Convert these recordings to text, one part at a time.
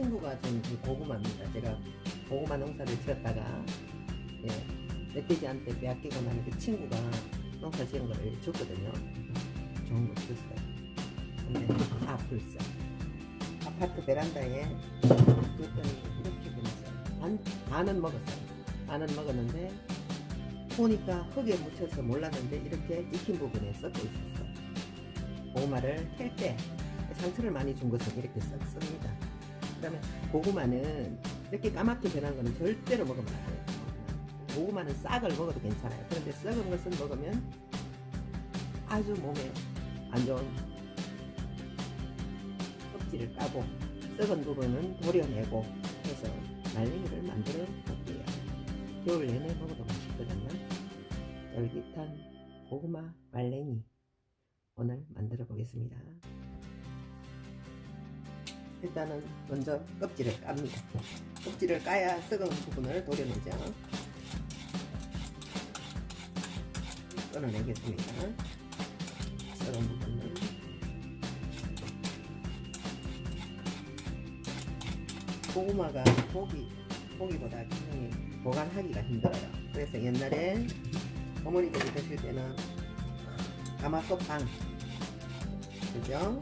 친구가 준 이 고구마입니다. 제가 고구마 농사를 지었다가 예, 멧돼지한테 빼앗기고 나는 그 친구가 농사 지은 거를 줬거든요. 좋은 거 줬어요. 근데 다 불써. 아파트 베란다에 뒀더니 이렇게 보냈어요. 반, 반은 먹었어요. 반은 먹었는데 보니까 흙에 묻혀서 몰랐는데 이렇게 찍힌 부분에 썩고 있었어. 고구마를 캘 때 상처를 많이 준 것은 이렇게 썩 씁니다. 그다음에 고구마는 이렇게 까맣게 변한 거는 절대로 먹으면 안 돼요. 고구마는 싹을 먹어도 괜찮아요. 그런데 썩은 것을 먹으면 아주 몸에 안 좋은 껍질을 까고 썩은 부분은 도려내고 해서 말랭이를 만들어 볼게요. 겨울 내내 먹어도 맛있거든요. 쫄깃한 고구마 말랭이 오늘 만들어 보겠습니다. 일단은 먼저 껍질을 깝니다. 껍질을 까야 썩은 부분을 도려내죠. 끊어내겠습니다. 썩은 부분을 고구마가 고기 고기보다 굉장히 보관하기가 힘들어요. 그래서 옛날에 어머니들이 드실 때는 가마솥 방 그죠?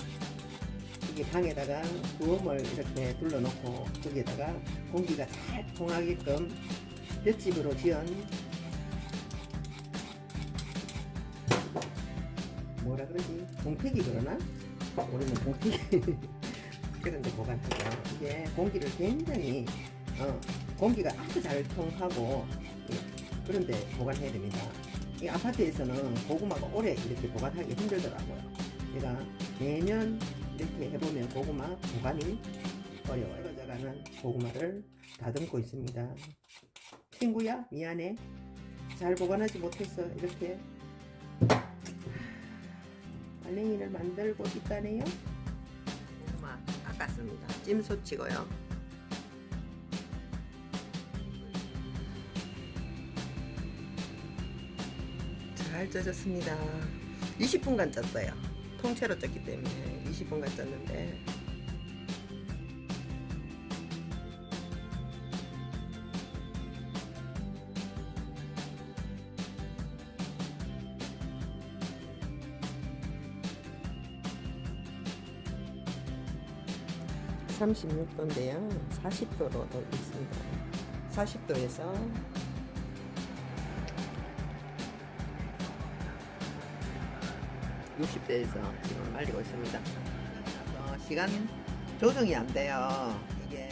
이게 방에다가 구움을 이렇게 둘러놓고 거기에다가 공기가 잘 통하게끔 볏집으로 지은 뭐라 그러지? 공태기 그러나? 우리는 공태기 그런 데 보관하죠. 이게 공기를 굉장히 어, 공기가 아주 잘 통하고 예, 그런 데 보관해야 됩니다. 이 아파트에서는 고구마가 오래 이렇게 보관하기 힘들더라고요. 제가 매년 이렇게 해보면 고구마 보관이 어려워요. 떨어져가는 고구마를 다듬고 있습니다. 친구야 미안해. 잘 보관하지 못해서 이렇게 알랭이를 만들고 있다네요. 고구마 깎았습니다. 찜소 치고요. 잘 쪄졌습니다. 20분간 쪘어요. 통째로 쪘기 때문에 20분간 쪘는데. (36도인데요) (40도로) 돌리겠습니다. (40도에서) 60대에서 지금 말리고 있습니다. 어, 시간 조정이 안 돼요. 이게